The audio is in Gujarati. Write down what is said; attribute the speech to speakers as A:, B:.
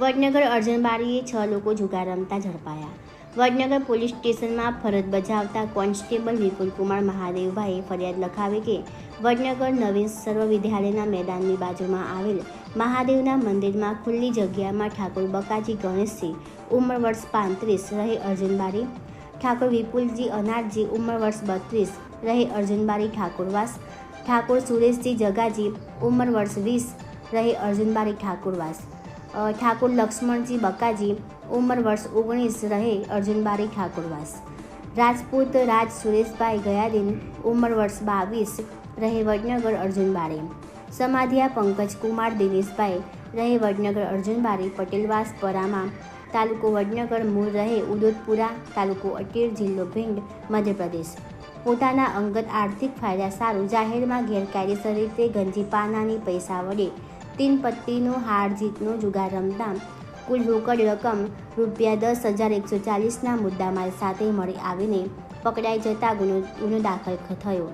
A: વડનગર અર્જનબારીએ છ લોકો જુગાર રમતા ઝડપાયા. વડનગર પોલીસ સ્ટેશનમાં ફરજ બજાવતા કોન્સ્ટેબલ વિપુલકુમાર મહાદેવભાઈએ ફરિયાદ લખાવી કે, વડનગર નવીન સર્વ વિદ્યાલયના મેદાનની બાજુમાં આવેલ મહાદેવના મંદિરમાં ખુલ્લી જગ્યામાં ઠાકોર બકાજી ગણેશજી, ઉંમર વર્ષ પાંત્રીસ, રહે અર્જનબારી. ઠાકોર વિપુલજી અનારજી, ઉંમર વર્ષ બત્રીસ, રહે અર્જનબારી ઠાકોરવાસ. ઠાકોર સુરેશજી જગાજી, ઉંમર વર્ષ વીસ, રહે અર્જુનબારી ઠાકોરવાસ. ઠાકોર લક્ષ્મણજી બકાજી, ઉંમર વર્ષ ઓગણીસ રહે, અર્જુનબારી ઠાકોરવાસ. રાજપૂત રાજ સુરેશભાઈ ગયાદીન, ઉંમર વર્ષ બાવીસ, રહે વડનગર અર્જુનબારી. સમાધિયા પંકજ કુમાર દિનેશભાઈ, રહે વડનગર અર્જુનબારી. પટેલવાસ પરામા, તાલુકો વડનગર, મૂળ રહે ઉદોદપુરા તાલુકો અટેર જિલ્લો ભીંડ, મધ્યપ્રદેશ. પોતાના અંગત આર્થિક ફાયદા સારું, જાહેરમાં ગેરકાયદેસર રીતે ગંજી પાનાની પૈસા વડે તીન પત્તીનો હાર જીતનો જુગાર રમતા કુલ રોકડ રકમ રૂપિયા દસ હજાર એકસો ચાલીસના મુદ્દામાલ સાથે મળી આવીને પકડાઈ જતા ગુનો ગુનો દાખલ થયો.